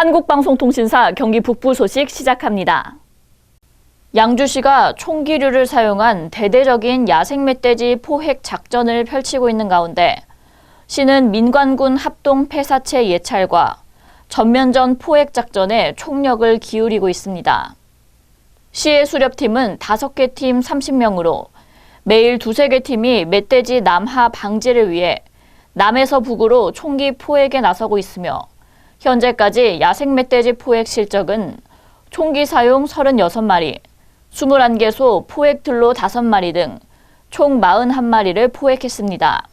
한국방송통신사 경기 북부 소식 시작합니다. 양주시가 총기류를 사용한 대대적인 야생 멧돼지 포획 작전을 펼치고 있는 가운데 시는 민관군 합동 폐사체 예찰과 전면전 포획 작전에 총력을 기울이고 있습니다. 시의 수렵팀은 5개 팀 30명으로 매일 두세 개 팀이 멧돼지 남하 방지를 위해 남에서 북으로 총기 포획에 나서고 있으며 현재까지 야생 멧돼지 포획 실적은 총기 사용 36마리, 21개소 포획 들로 5마리 등 총 41마리를 포획했습니다.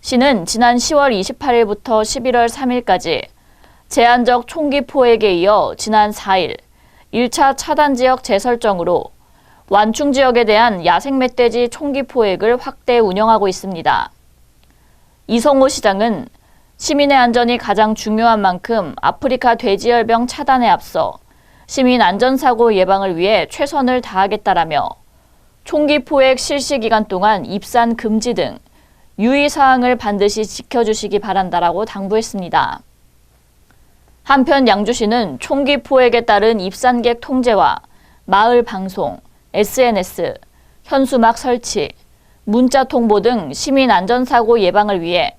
시는 지난 10월 28일부터 11월 3일까지 제한적 총기 포획에 이어 지난 4일 1차 차단 지역 재설정으로 완충 지역에 대한 야생 멧돼지 총기 포획을 확대 운영하고 있습니다. 이성호 시장은 시민의 안전이 가장 중요한 만큼 아프리카 돼지열병 차단에 앞서 시민 안전사고 예방을 위해 최선을 다하겠다라며 총기 포획 실시 기간 동안 입산 금지 등 유의사항을 반드시 지켜주시기 바란다라고 당부했습니다. 한편 양주시는 총기 포획에 따른 입산객 통제와 마을 방송, SNS, 현수막 설치, 문자 통보 등 시민 안전사고 예방을 위해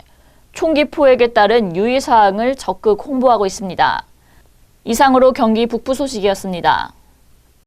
총기 포획에 따른 유의사항을 적극 홍보하고 있습니다. 이상으로 경기 북부 소식이었습니다.